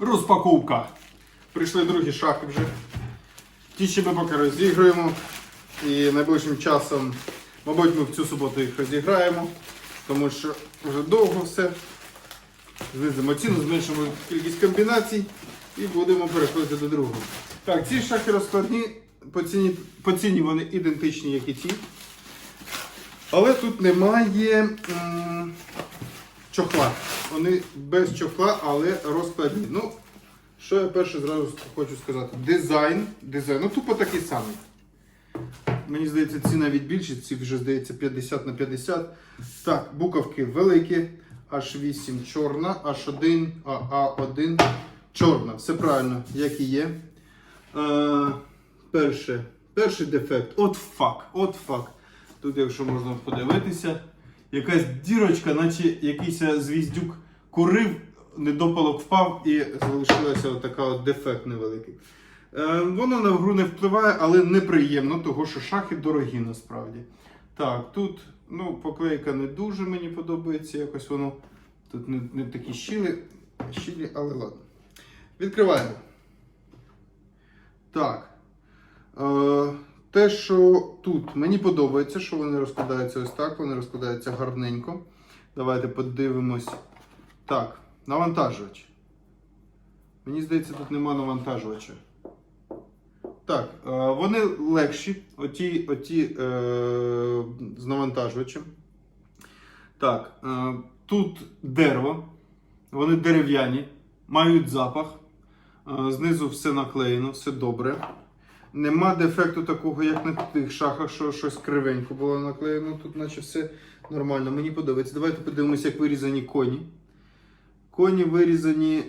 Розпаковка. Прийшли другі шахи вже. Ті ще ми поки розігруємо. І найближчим часом, мабуть, ми в цю суботу їх розіграємо, тому що вже довго все. Знизимо ціну, зменшимо кількість комбінацій і будемо переходити до другого. Так, ці шахи розкладні, по ціні, по ціні вони ідентичні, як і ці. Але тут немає м, чохла. Вони без чохла, але розкладні. Ну, що я перше зразу хочу сказати? Дизайн. Дизайн. Ну, тупо такий самий. Мені здається, ці навіть більші, ці вже здається 50 на 50. Так, буковки великі. H8 чорна, H1, AA1 чорна. Все правильно, як і є. Е, перше, перший дефект. От фак, от фак. Тут, якщо можна подивитися, якась дірочка, наче якийсь звіздюк курив, недопалок впав і залишилася така от дефект невеликий. Е, воно на гру не впливає, але неприємно, тому що шахи дорогі насправді. Так, тут ну, поклейка не дуже мені подобається, якось воно тут не, не такі щілі, щілі, але ладно. Відкриваємо. Так. Е, те, що тут мені подобається, що вони розкладаються ось так, вони розкладаються гарненько. Давайте подивимось. Так, навантажувач. Мені здається, тут нема навантажувача. Так, е, вони легші, оті, оті е, з навантажувачем. Так, е, тут дерево, вони дерев'яні, мають запах. Е, знизу все наклеєно, все добре. Нема дефекту такого, як на тих шахах, що щось кривенько було наклеєно. Тут наче все нормально. Мені подобається. Давайте подивимося, як вирізані коні. Коні вирізані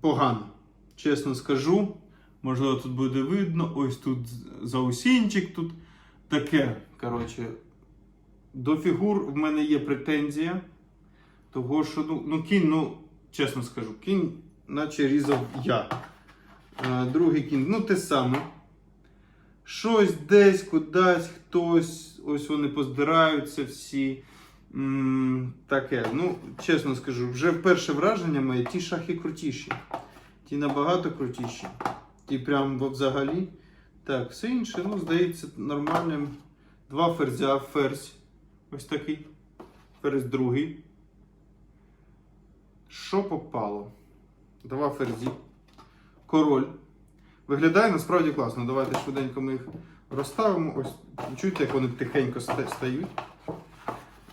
погано. Чесно скажу. Можливо, тут буде видно. Ось тут заусінчик, тут таке. Коротше, до фігур в мене є претензія. Того, що ну, ну кінь, ну, чесно скажу, кінь, наче різав я. Е, Другий кінь, ну те саме. Щось десь, кудись, хтось, ось вони поздираються всі. Таке. Ну, чесно скажу, вже перше враження моє, ті шахи крутіші. Ті набагато крутіші. Ті прям взагалі. Так, все інше, ну, здається, нормальним. Два ферзя, ферзь. Ось такий. Ферзь другий. Що попало? Два ферзі. Король. Виглядає насправді класно. Давайте швиденько ми їх розставимо. Ось чуєте, як вони тихенько стають.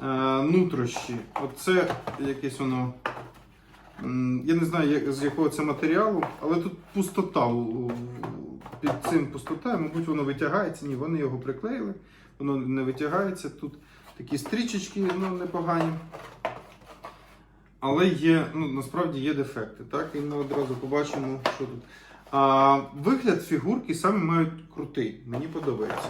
Е, нутрощі. Оце якесь воно. Я не знаю, як- з якого це матеріалу, але тут пустота. Під цим пустота, мабуть, воно витягається. Ні, вони його приклеїли, воно не витягається. Тут такі стрічечки ну, непогані. Але є, ну, насправді є дефекти, так? І ми одразу побачимо, що тут. А, вигляд фігурки саме мають крутий. Мені подобається.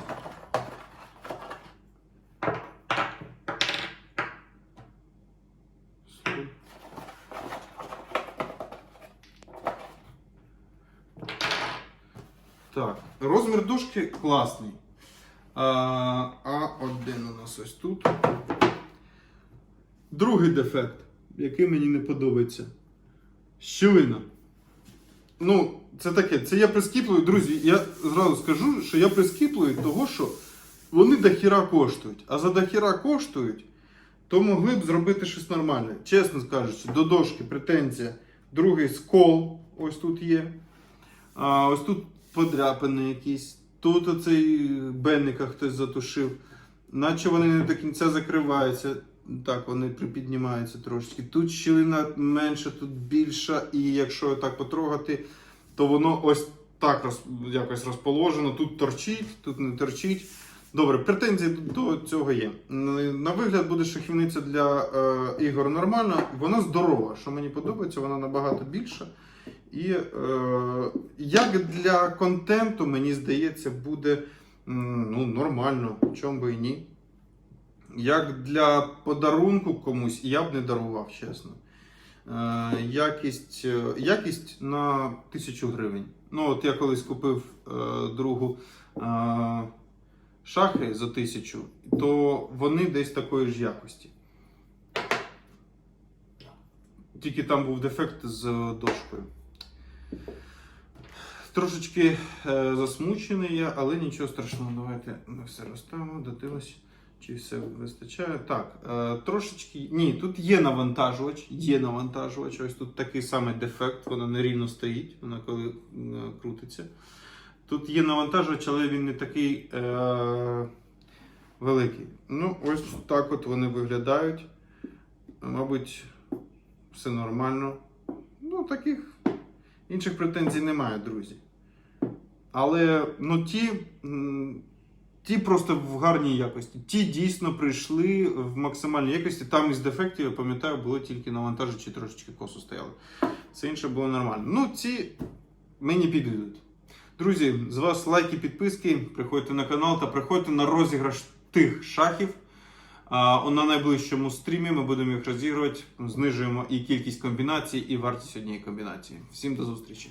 Так, розмір дужки класний. А, А1 у нас ось тут. Другий дефект, який мені не подобається. Щілина. Ну, це таке, це я прискіплюю, друзі, я зразу скажу, що я прискіплюю того, що вони дохіра коштують. А за дохіра коштують, то могли б зробити щось нормальне. Чесно кажучи, до дошки претензія. Другий скол, ось тут є. А, ось тут подряпини якісь. Тут оцей бенника хтось затушив. Наче вони не до кінця закриваються. Так, вони припіднімаються трошечки. Тут щілина менша, тут більша, і якщо так потрогати, то воно ось так роз, якось розположено. Тут торчить, тут не торчить. Добре, претензії до цього є. На вигляд буде шахівниця для е, ігор нормальна, вона здорова. Що мені подобається, вона набагато більша. І е, як для контенту, мені здається, буде ну, нормально, чому би і ні. Як для подарунку комусь, я б не дарував, чесно. Е, якість, е, якість на тисячу гривень. Ну, от я колись купив е, другу е, шахи за тисячу, то вони десь такої ж якості. Тільки там був дефект з дошкою. Трошечки е, засмучений я, але нічого страшного. Давайте ми все розставимо, дивились, чи все вистачає. Так, е, трошечки. Ні, тут є навантажувач, є навантажувач. Ось тут такий самий дефект, воно нерівно стоїть, воно коли е, крутиться. Тут є навантажувач, але він не такий е, великий. Ну, ось так от вони виглядають. Мабуть, все нормально. Ну, таких інших претензій немає, друзі. Але ну, ті, ті просто в гарній якості. Ті дійсно прийшли в максимальній якості. Там із дефектів, я пам'ятаю, було тільки навантажувачі трошечки косо стояли. Все інше було нормально. Ну, ці мені підійдуть. Друзі, з вас лайки, підписки. Приходьте на канал та приходьте на розіграш тих шахів. А, на найближчому стрімі ми будемо їх розігрувати. Знижуємо і кількість комбінацій, і вартість однієї комбінації. Всім до зустрічі!